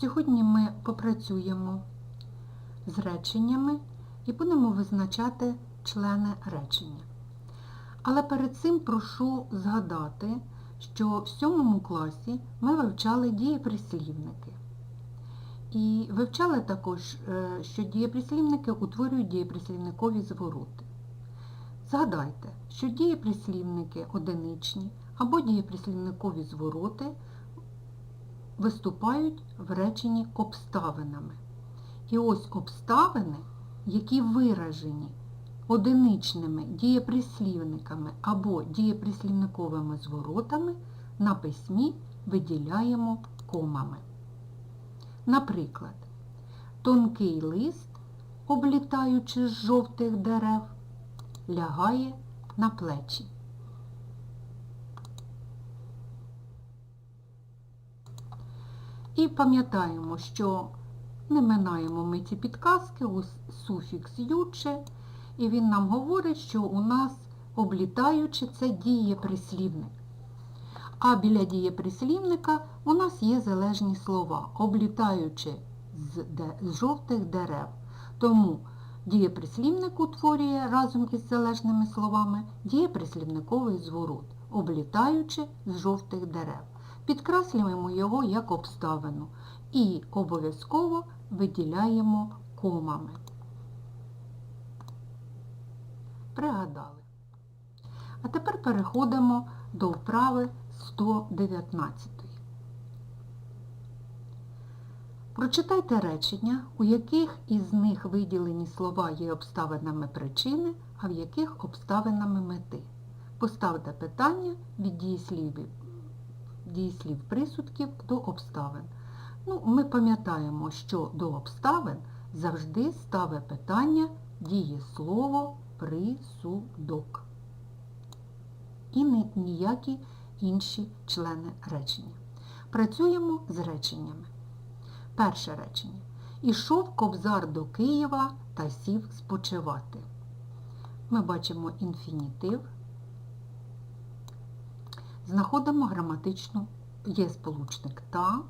Сьогодні ми попрацюємо з реченнями і будемо визначати члени речення. Але перед цим прошу згадати, що в сьомому класі ми вивчали дієприслівники. І вивчали також, е, що дієприслівники утворюють дієприслівникові звороти. Згадайте, що дієприслівники одиничні або дієприслівникові звороти виступають в реченні обставинами. І ось обставини, які виражені одиничними дієприслівниками або дієприслівниковими зворотами, на письмі виділяємо комами. Наприклад, тонкий лист, облітаючи з жовтих дерев, лягає на плечі. І пам'ятаємо, що не минаємо ми ці підказки, ось суфікс юче, і він нам говорить, що у нас облітаючи це дієприслівник. А біля дієприслівника у нас є залежні слова, облітаючи з, де, з жовтих дерев. Тому дієприслівник утворює разом із залежними словами дієприслівниковий зворот, облітаючи з жовтих дерев. Підкреслюємо його як обставину і обов'язково виділяємо комами. Пригадали. А тепер переходимо до вправи 119. Прочитайте речення, у яких із них виділені слова є обставинами причини, а в яких обставинами мети. Поставте питання від дієслівів, дієслів присудків до обставин. Ну, Ми пам'ятаємо, що до обставин завжди ставить питання дієслово присудок. І ніякі інші члени речення. Працюємо з реченнями. Перше речення. Ішов кобзар до Києва та сів спочивати. Ми бачимо інфінітив. Знаходимо граматичну, є сполучник та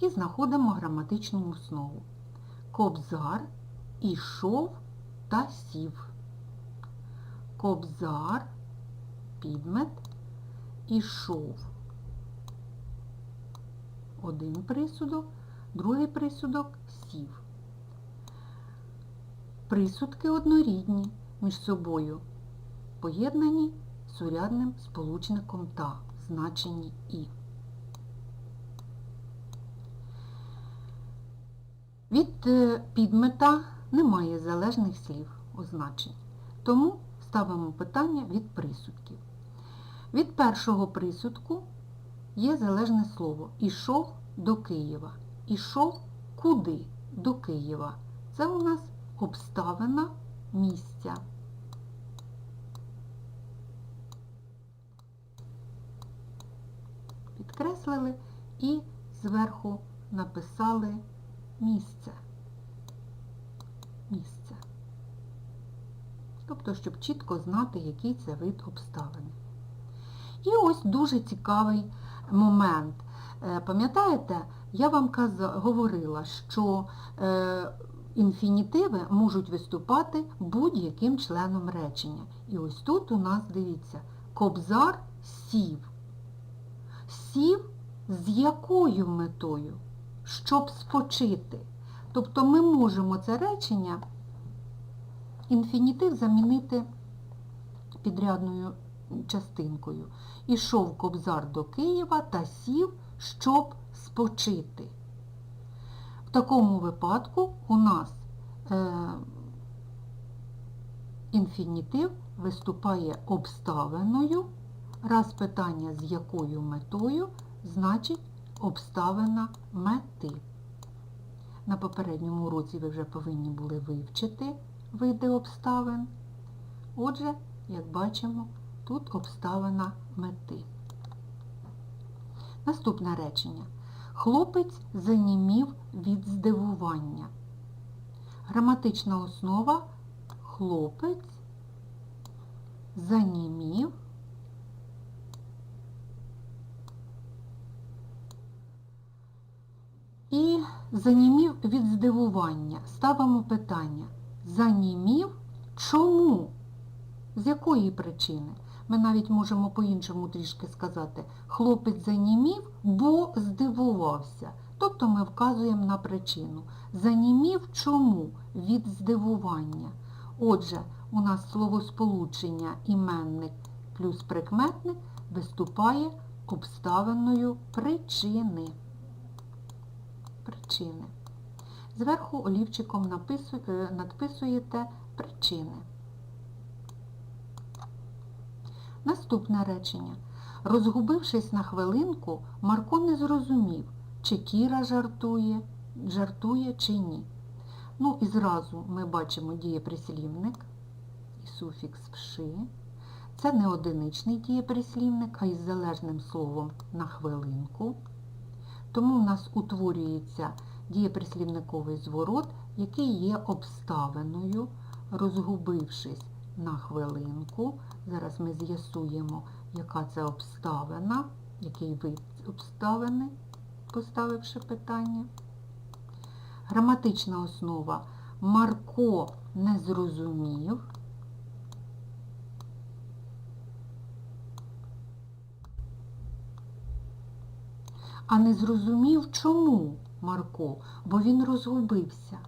і знаходимо граматичну основу. Кобзар ішов та сів. Кобзар, підмет, ішов. Один присудок, другий присудок сів. Присудки однорідні між собою, поєднані сурядним сполучником та, значенні і. Від е, підмета немає залежних слів означень, тому ставимо питання від присудків. Від першого присудку є залежне слово ішов до Києва. Ішов куди? До Києва. Це у нас обставина місця. Підкреслили і зверху написали місце. Місце. Тобто, щоб чітко знати, який це вид обставини. І ось дуже цікавий момент. Е, пам'ятаєте, я вам говорила, що е, інфінітиви можуть виступати будь-яким членом речення. І ось тут у нас, дивіться, кобзар сів. Сів з якою метою? Щоб спочити. Тобто ми можемо це речення, інфінітив замінити підрядною частинкою. Ішов кобзар до Києва та сів, щоб спочити. В такому випадку у нас е, інфінітив виступає обставиною. Раз питання з якою метою, значить обставина мети. На попередньому уроці ви вже повинні були вивчити види обставин. Отже, як бачимо, тут обставина мети. Наступне речення. Хлопець занімів від здивування. Граматична основа хлопець занімів занімів від здивування. Ставимо питання. Занімів чому? З якої причини? Ми навіть можемо по-іншому трішки сказати. Хлопець занімів, бо здивувався. Тобто ми вказуємо на причину. Занімів чому? Від здивування. Отже, у нас словосполучення іменник плюс прикметник виступає обставиною причини. Причини. Зверху олівчиком е, надписуєте причини. Наступне речення. Розгубившись на хвилинку, Марко не зрозумів, чи Кіра жартує, жартує чи ні. Ну і зразу ми бачимо дієприслівник і суфікс вши. Це не одиничний дієприслівник, а із залежним словом на хвилинку. Тому в нас утворюється дієприслівниковий зворот, який є обставиною, розгубившись на хвилинку. Зараз ми з'ясуємо, яка це обставина, який вид обставини, поставивши питання. Граматична основа Марко не зрозумів. А не зрозумів, чому Марко, бо він розгубився.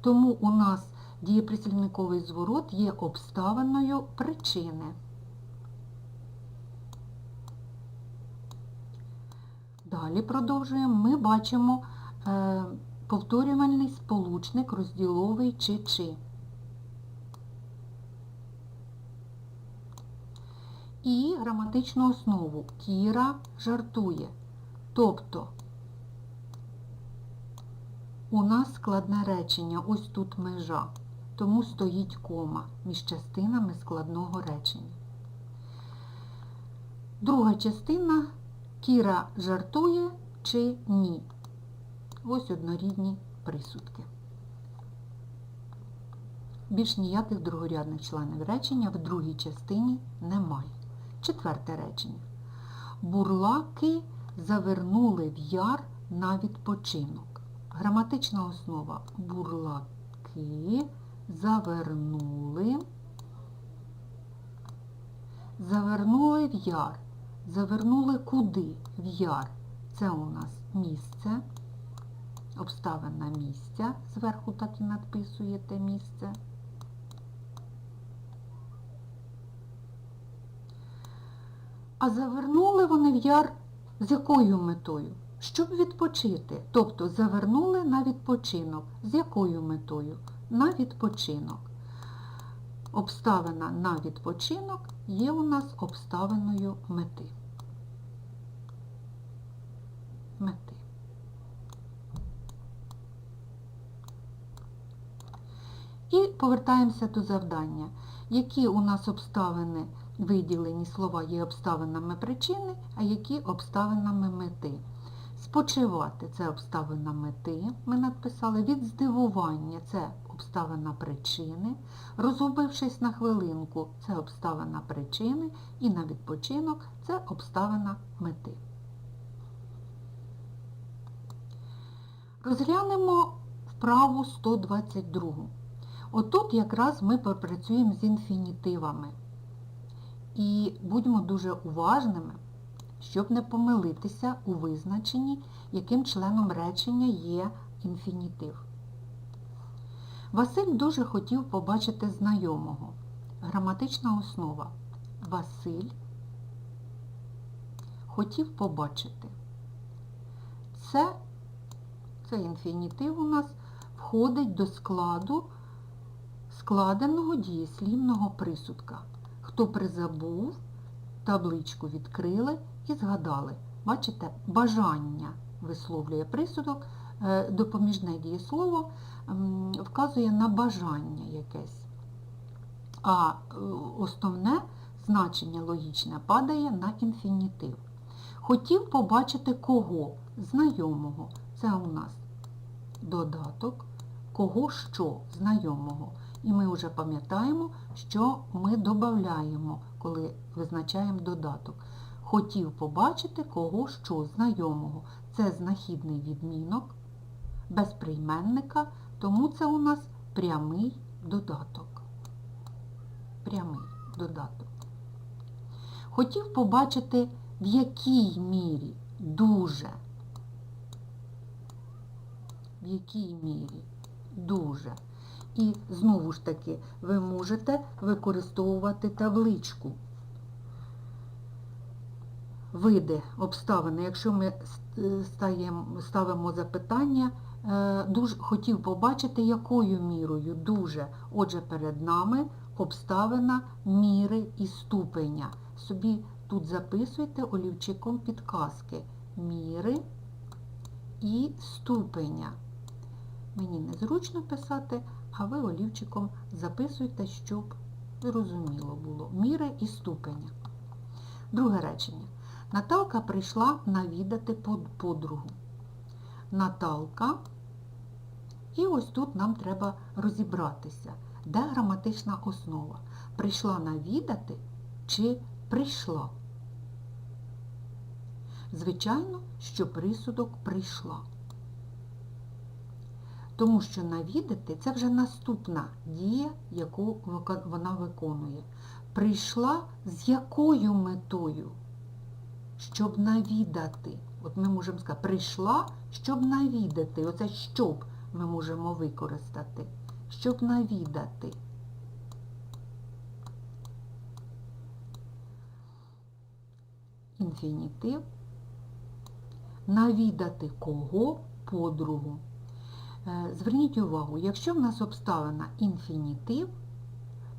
Тому у нас дієприслівниковий зворот є обставиною причини. Далі продовжуємо. Ми бачимо е, повторювальний сполучник розділовий чи чи. І граматичну основу Кіра жартує. Тобто у нас складне речення, ось тут межа, тому стоїть кома між частинами складного речення. Друга частина Кіра жартує чи ні. Ось однорідні присудки. Більш ніяких другорядних членів речення в другій частині немає. Четверте речення. Бурлаки завернули в яр на відпочинок. Граматична основа бурлаки завернули. Завернули в яр. Завернули куди? В яр. Це у нас місце. Обставина місця. Зверху так і надписуєте місце. А завернули вони в яр з якою метою? Щоб відпочити. Тобто завернули на відпочинок. З якою метою? На відпочинок. Обставина на відпочинок є у нас обставиною мети. Мети. І повертаємося до завдання. Які у нас обставини виділені слова є обставинами причини, а які обставинами мети. Спочивати це обставина мети, ми написали, від здивування це обставина причини, розгубившись на хвилинку це обставина причини і на відпочинок це обставина мети. Розглянемо вправу 122. Отут якраз ми попрацюємо з інфінітивами. І будьмо дуже уважними, щоб не помилитися у визначенні, яким членом речення є інфінітив. Василь дуже хотів побачити знайомого. Граматична основа. Василь хотів побачити. Це, це інфінітив у нас входить до складу складеного дієслівного присудка. Хто призабув, табличку відкрили і згадали. Бачите, бажання висловлює присудок, е, допоміжне дієслово вказує на бажання якесь. А е, основне значення логічне падає на інфінітив. Хотів побачити кого? Знайомого. Це у нас додаток, кого що знайомого. І ми вже пам'ятаємо, що ми додаємо, коли визначаємо додаток. Хотів побачити кого що знайомого. Це знахідний відмінок. без прийменника, тому це у нас прямий додаток. Прямий додаток. Хотів побачити, в якій мірі дуже. В якій мірі дуже. І знову ж таки, ви можете використовувати табличку. Види, обставини. Якщо ми ст- ставимо запитання, е, дуже, хотів побачити, якою мірою дуже. Отже, перед нами обставина міри і ступеня. Собі тут записуйте олівчиком підказки. Міри і ступеня. Мені незручно писати, а ви олівчиком записуйте, щоб зрозуміло було. Міри і ступеня. Друге речення. Наталка прийшла навідати подругу. Наталка. І ось тут нам треба розібратися, де граматична основа. Прийшла навідати чи прийшла? Звичайно, що присудок прийшла. Тому що навідати це вже наступна дія, яку вона виконує. Прийшла з якою метою? Щоб навідати. От ми можемо сказати, прийшла, щоб навідати. Оце щоб ми можемо використати. Щоб навідати. Інфінітив. Навідати кого? Подругу. Е, Зверніть увагу, якщо в нас обставина інфінітив,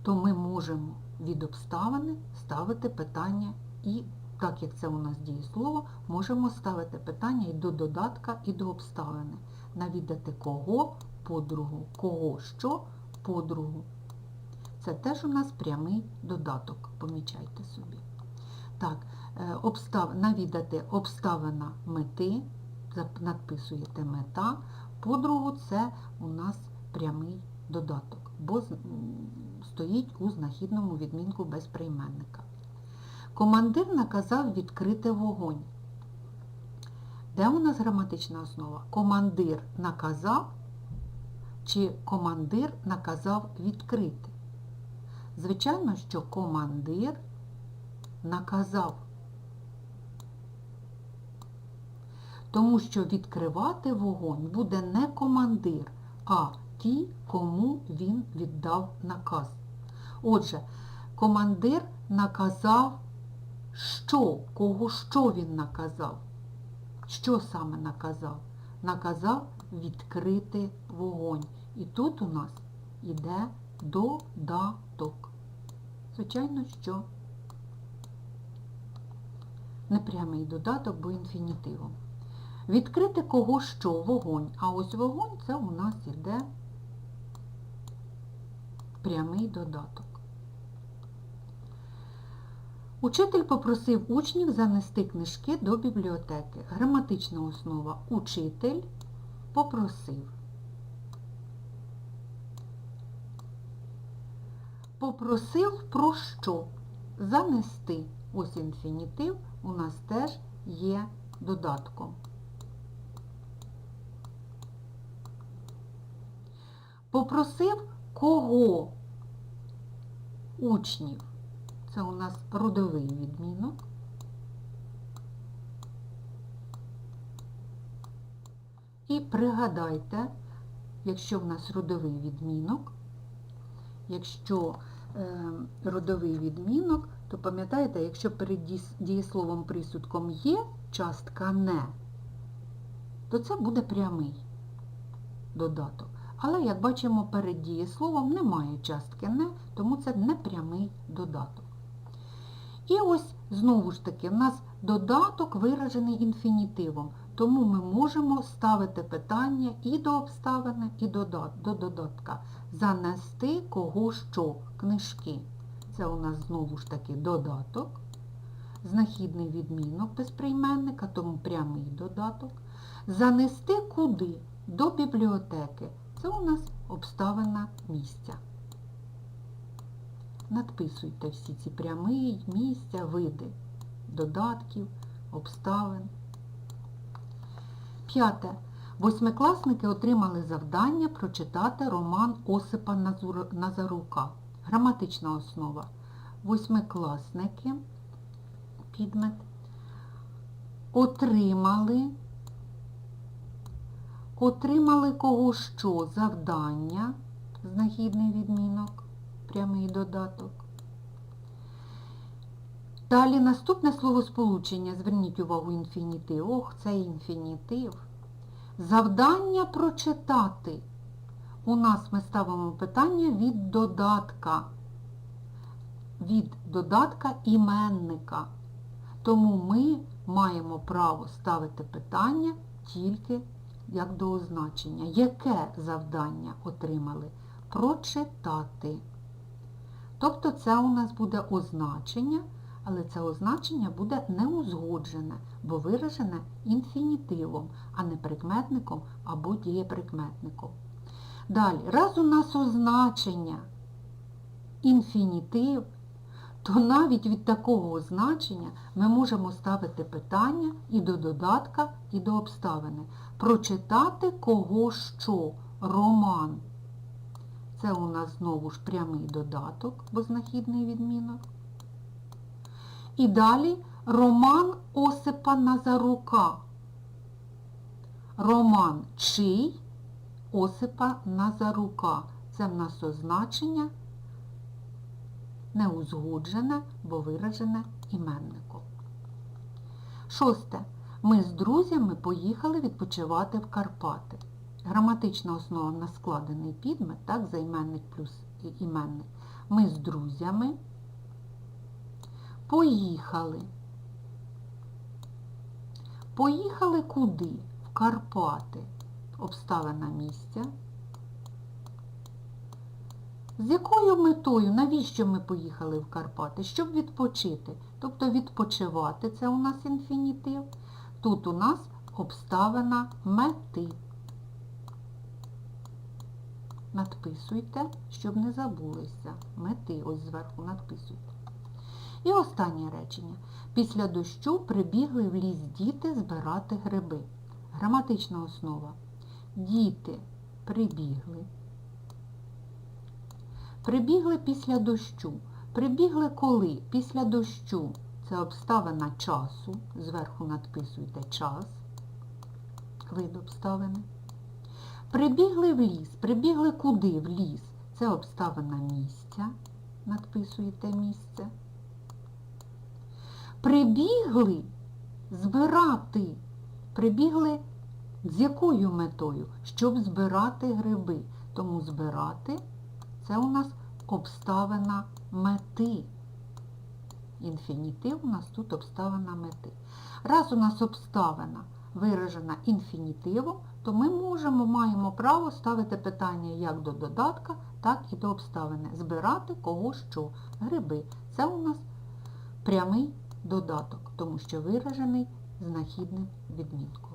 то ми можемо від обставини ставити питання і, так як це у нас дієслово, можемо ставити питання і до додатка, і до обставини. Навідати кого? Подругу. Кого що? Подругу. Це теж у нас прямий додаток, помічайте собі. Так, е, обстав... навідати обставина мети, надписуєте мета, подругу це у нас прямий додаток, бо стоїть у знахідному відмінку без прийменника. Командир наказав відкрити вогонь. Де у нас граматична основа? Командир наказав чи командир наказав відкрити? Звичайно, що командир наказав. Тому що відкривати вогонь буде не командир, а ті, кому він віддав наказ. Отже, командир наказав, що, кого що він наказав. Що саме наказав? Наказав відкрити вогонь. І тут у нас іде додаток. Звичайно, що непрямий додаток, бо інфінітивом. Відкрити кого що? Вогонь. А ось вогонь це у нас іде прямий додаток. Учитель попросив учнів занести книжки до бібліотеки. Граматична основа учитель попросив. Попросив про що? Занести. Ось інфінітив у нас теж є додатком. Попросив кого? Учнів. Це у нас родовий відмінок. І пригадайте, якщо в нас родовий відмінок, якщо е, родовий відмінок, то пам'ятаєте, якщо перед дієс- дієсловом присудком є частка не, то це буде прямий додаток. Але, як бачимо, перед дієсловом немає частки не, тому це не прямий додаток. І ось, знову ж таки, в нас додаток виражений інфінітивом, тому ми можемо ставити питання і до обставини, і до додатка. Занести кого що, книжки. Це у нас знову ж таки додаток, знахідний відмінок без прийменника, тому прямий додаток. Занести куди? До бібліотеки. Це у нас обставина місця. Надписуйте всі ці прямий, місця, види додатків, обставин. П'яте. Восьмикласники отримали завдання прочитати роман Осипа Назарука. Граматична основа. Восьмикласники підмет отримали отримали кого що завдання, знахідний відмінок, прямий додаток. Далі наступне словосполучення, зверніть увагу, інфінітив. Ох, це інфінітив. Завдання прочитати. У нас ми ставимо питання від додатка. Від додатка іменника. Тому ми маємо право ставити питання тільки як до означення. Яке завдання отримали? Прочитати. Тобто це у нас буде означення, але це означення буде неузгоджене, бо виражене інфінітивом, а не прикметником або дієприкметником. Далі, раз у нас означення інфінітив, то навіть від такого означення ми можемо ставити питання і до додатка, і до обставини. Прочитати кого що, роман. Це у нас знову ж прямий додаток, бо знахідний відмінок. І далі роман Осипа Назарука. Роман чий Осипа Назарука. Це в нас означення неузгоджене, бо виражене іменником. Шосте. Ми з друзями поїхали відпочивати в Карпати. Граматична основа на складений підмет, так, займенник плюс іменник. Ми з друзями поїхали. Поїхали куди? В Карпати. Обставина місця. З якою метою, навіщо ми поїхали в Карпати? Щоб відпочити. Тобто відпочивати це у нас інфінітив. Тут у нас обставина мети. Надписуйте, щоб не забулися. Мети ось зверху надписуйте. І останнє речення. Після дощу прибігли в ліс діти збирати гриби. Граматична основа. Діти прибігли. Прибігли після дощу. Прибігли коли? Після дощу. Це обставина часу. Зверху надписуйте час. Вид обставини. Прибігли в ліс. Прибігли куди? В ліс. Це обставина місця. Надписуєте місце. Прибігли збирати. Прибігли з якою метою? Щоб збирати гриби. Тому збирати це у нас обставина мети. Інфінітив у нас тут обставина мети. Раз у нас обставина виражена інфінітивом, то ми можемо, маємо право ставити питання як до додатка, так і до обставини. Збирати кого що. Гриби. Це у нас прямий додаток, тому що виражений знахідним відмінком.